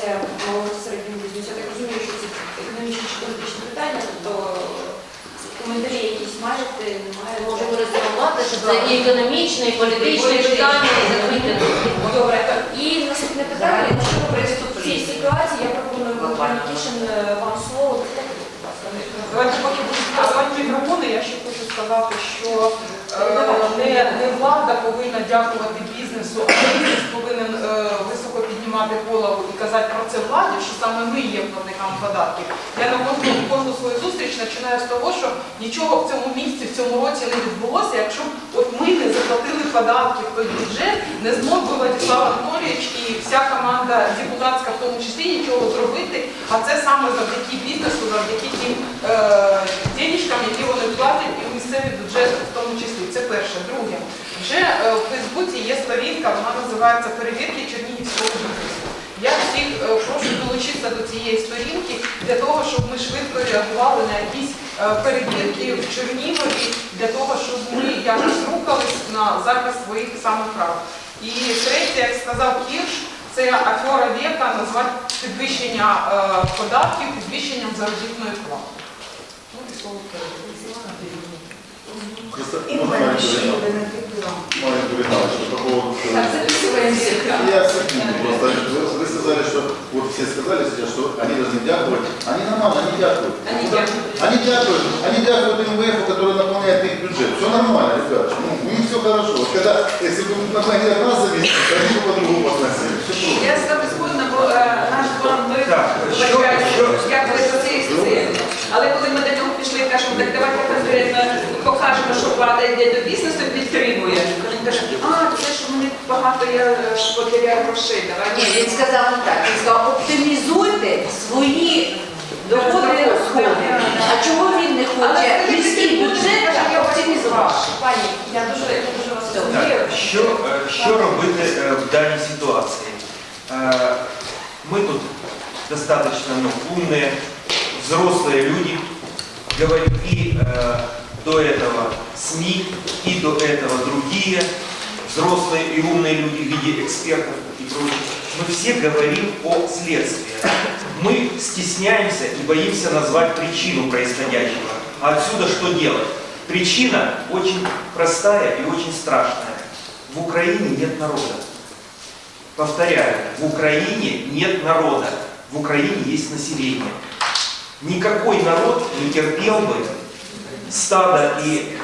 ситуація малого середнього бізнесу? Я так розумію, що це економічні чи політичні питання, тобто коментарі якісь маєте, немає? Можемо резюмувати, що це і економічне, і політичне питання, і закрите. Добре, і наступне питання, що при цій ситуації я пропоную пані Тішин е, вам слово. Давайте поки будуть працювати мікрофони, я ще хочу сказати, що е, не, не влада повинна дякувати бізнесу, а бізнес повинен е, піднімати голову і казати про це владі, що саме ми є платниками податків. Я на кожну, кожну свою зустріч починаю з того, що нічого в цьому місці, в цьому році не відбулося, якщо б от ми не заплатили податки в той бюджет, не змог би Владислав Анатолійович і вся команда депутатська в тому числі нічого зробити, а це саме завдяки бізнесу, завдяки тим е, денежкам, які вони платять і в місцевий бюджет в тому числі. Це перше. В Фейсбуці є сторінка, вона називається Перевірки Чернігівського бізнесу. Я всіх е, прошу долучитися до цієї сторінки для того, щоб ми швидко реагували на якісь е, перевірки в Чернігові, для того, щоб ми якось рухались на захист своїх самих прав. І третє, як сказав Кірш, це афера віка назвати підвищення е, податків підвищенням заробітної плати. Ну і слово по поводу... Так, записуємося. Я секунду, просто вы, сказали, что вот все сказали сейчас, что они должны дякувати. Они нормально, они дякуют. Они дякуют. Они дякуют, они дякуют МВФ, который наполняет их бюджет. Все нормально, ребят. Ну, у них все хорошо. Вот когда, если бы наполняли нас за месяц, то они бы по-другому относились. Все просто. Я з вами згодна, бо наш план ми йде до бізнесу, підтримує. Він каже, а це ж вони багато я е, потеряю грошей. Ні, Давайте. він сказав не так. Він сказав, оптимізуйте свої доходи і розходи. А чого він не хоче Але міський бюджет так оптимізувати? Пані, я дуже, я дуже вас розумію. Так, що, е, що робити е, в даній ситуації? Е, Мы тут достаточно ну, умные, взрослые люди, говорю, и э, до этого СМИ, и до этого другие взрослые и умные люди в виде экспертов и прочих. Мы все говорим о следствии. Мы стесняемся и боимся назвать причину происходящего. А отсюда что делать? Причина очень простая и очень страшная. В Украине нет народа. Повторяю, в Украине нет народа. В Украине есть население. Никакой народ не терпел бы стадо и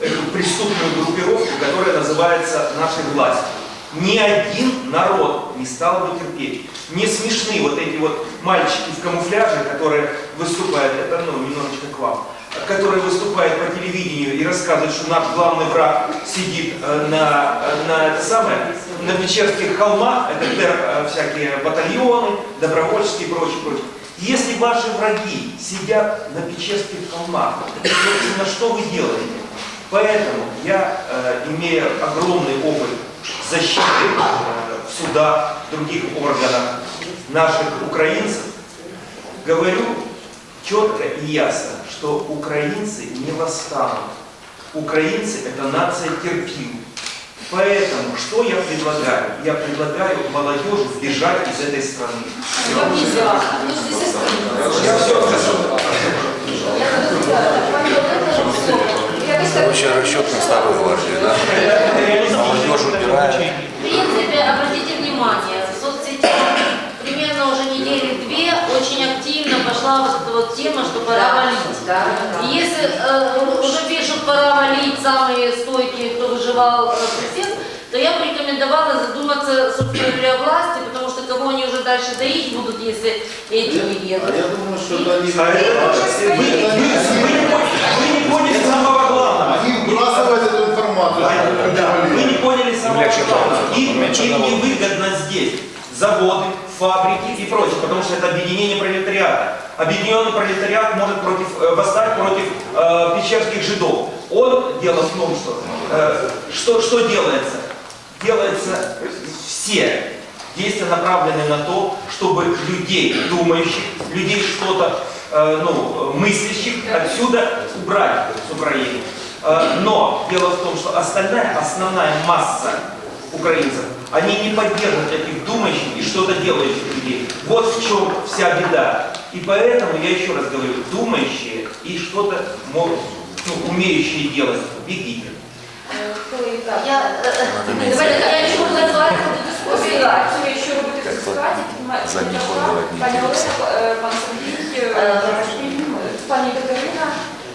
эту преступную группировку, которая называется нашей властью. Ни один народ не стал бы терпеть. Не смешны вот эти вот мальчики в камуфляже, которые выступают, это ну, немножечко к вам, которые выступают по телевидению и рассказывают, что наш главный враг сидит э, на, э, на, это самое, на Печерских холмах, это э, всякие батальоны, добровольческие и прочее, прочее. Если ваши враги сидят на Печерских холмах, то собственно, что вы делаете? Поэтому я, э, имея огромный опыт защиты э, в судах, других органах наших украинцев, говорю четко и ясно, что украинцы не восстанут. Украинцы – это нация терпил. Поэтому что я предлагаю? Я предлагаю молодежи сбежать из этой страны. Я все Это вообще расчет на старую гвардию, да? Молодежь убирает. В принципе, обратите внимание, вот тема, что пора валить. Да, И Если э, уже пишут, пора валить самые стойкие, кто выживал э, протест, то я бы рекомендовала задуматься, собственно говоря, о власти, потому что кого они уже дальше доить будут, если эти не А едут. я думаю, что это не... А это вы, вы- вы не поняли- вы не поняли самого главного. Они вбрасывают эту информацию. Да, да, вы не поняли самого главного. Им, невыгодно здесь заводы, фабрики и прочее, потому что это объединение пролетариата. Объединенный пролетариат может против, э, восстать против э, печерских жидов. Он, дело в том, что, э, что, что делается? Делается все действия направлены на то, чтобы людей думающих, людей что-то э, ну, мыслящих отсюда убрать с Украины. Э, Но дело в том, что остальная, основная масса украинцев, они не поддерживают этих думающих и что-то делающих людей. Вот в чем вся беда. И поэтому я еще раз говорю, думающие и что-то могут, ну, умеющие делать, бегите. Е, Коли так. Я, э, э, давайте, я не буду называть эту дискуссию. Ось, Якщо робити Як фіксації, за них пані подавати Олена, нічого. е, пан Сергій, е, Е, пані Катерина,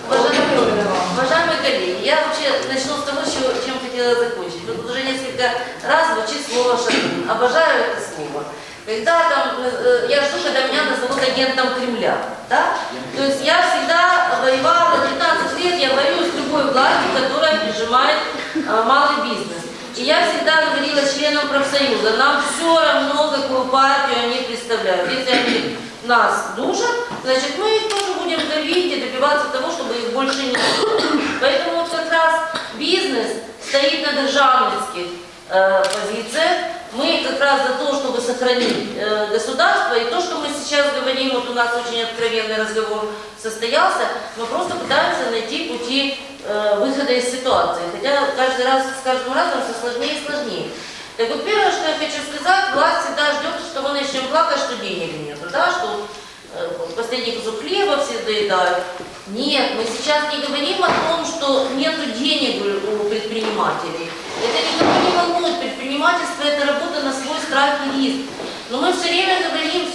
Уважаемые, Федорова. уважаемые коллеги, я вообще начну с того, чего- чем хотела закончить. Вот уже несколько раз звучит слово «шатун». Обожаю это слово. Когда там, э, я жду, когда меня назовут агентом Кремля. Да? То есть я всегда воевала, 19 лет я воюю с любой властью, которая прижимает э, малый бизнес. И я всегда говорила членам профсоюза, нам все равно, какую партию они представляют. Если они нас душат, значит мы их тоже будем давить и добиваться того, чтобы их больше не было. Поэтому вот как раз бизнес стоит на державницких э, позициях. Мы как раз за то, чтобы сохранить э, государство. И то, что мы сейчас говорим, вот у нас очень откровенный разговор состоялся, мы просто пытаемся найти пути э, выхода из ситуации. Хотя каждый раз с каждым разом все сложнее и сложнее. Так вот, первое, что я хочу сказать, власть всегда ждет, что мы начнем плакать, что денег нет, да, что э, последний кусок хлеба все доедают. Нет, мы сейчас не говорим о том, что нет денег у предпринимателей. Это никого не волнует. Предпринимательство – это работа на свой страх и риск. Но мы все время говорим,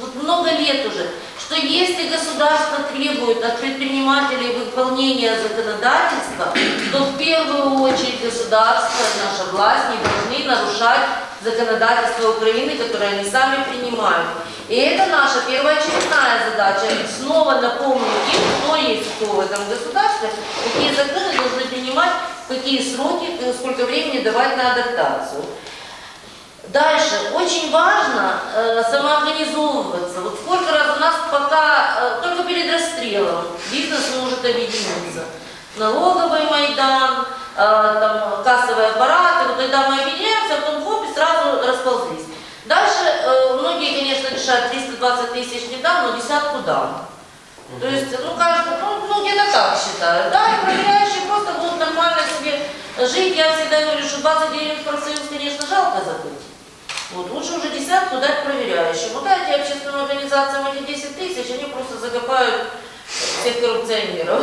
вот много лет уже, что если государство требует от предпринимателей выполнения законодательства, то в первую очередь государство, наша власть не должны нарушать законодательство Украины, которое они сами принимают. И это наша первоочередная задача. Снова напомнить им, кто есть кто в этом государстве, какие законы должны принимать, какие сроки, э, сколько времени давать на адаптацию. Дальше, очень важно э, самоорганизовываться. Вот сколько раз нас пока, э, только перед расстрелом, бизнес может объединиться. Налоговый Майдан, э, там, кассовые аппараты, вот когда мы объединяемся, потом хоп, и сразу расползлись. Дальше э, многие, конечно, решают 320 тысяч не дам, но десятку дам. То есть, ну, кажется, ну, ну где-то так считают. Да, и проверяющие просто будут нормально себе жить. Я всегда говорю, что 20 гривен в профсоюз, конечно, жалко забыть. Вот, лучше уже десятку дать проверяющим. Вот дайте общественным организациям эти 10 тысяч, они просто закопают всех коррупционеров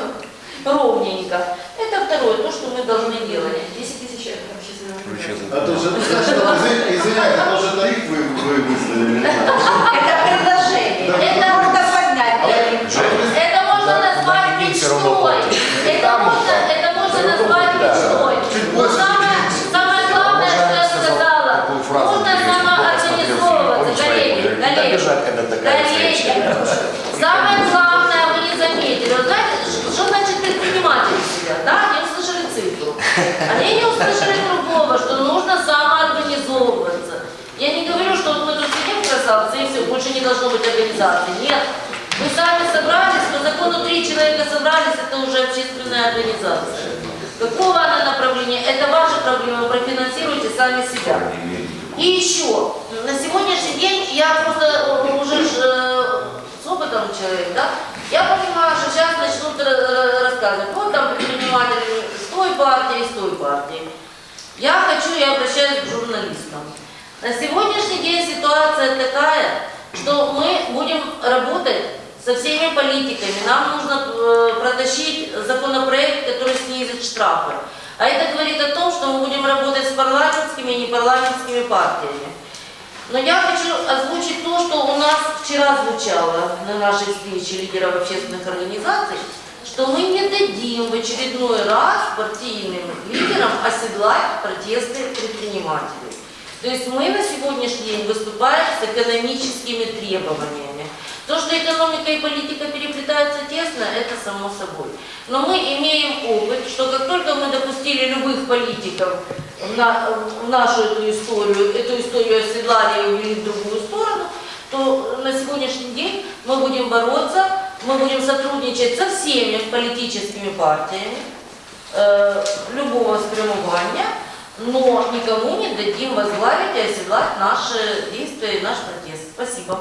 ровненько. Это второе, то, что мы должны делать. 10 тисяч євро общественного Включи А то же, извиняйте, это уже тариф вы, вы выставили. Это предложение. Это можно поднять. Это можно назвать мечтой. Это можно, это можно назвать мечтой. Чуть Но больше. самое, самое главное, что я сказала, такую фразу, нужно где если плохо смотрел фильм, самоорганизовываться, помнишь, коллеги, Валерий? Не коллеги. бежать, когда такая встреча. Коллеги, самое главное, вы не заметили, вы знаете, что- что значит предприниматели сидят, да? Они услышали цифру. Они не услышали другого, что нужно самоорганизовываться. Я не говорю, что вот мы тут и все, больше не должно быть организации. Нет. Вы сами собрались, по закону три человека собрались, это уже общественная организация. Какого она направления? Это ваша проблема, профинансируйте сами себя. И еще, на сегодняшний день я просто э, уже э, с опытом человек, да, я понимаю, что сейчас начнут ра- рассказывать, вот там предприниматели с той партии, с той партии. Я хочу, я обращаюсь к журналистам. На сегодняшний день ситуация такая, что мы будем работать со всеми политиками. Нам нужно э, протащить законопроект, который снизит штрафы. А это говорит о том, что мы будем работать с парламентскими и непарламентскими партиями. Но я хочу озвучить то, что у нас вчера звучало на нашей встрече лидеров общественных организаций, что мы не дадим в очередной раз партийным лидерам оседлать протесты предпринимателей. То есть мы на сегодняшний день выступаем с экономическими требованиями. То, что экономика и политика переплетаются тесно, это само собой. Но мы имеем опыт, что как только мы допустили любых политиков на- в нашу эту историю, эту историю оседлали и увели в другую сторону, то на сегодняшний день мы будем бороться, мы будем сотрудничать со всеми политическими партиями э, любого спрямования, но никому не дадим возглавить и оседлать наши действия и наш протест. Спасибо.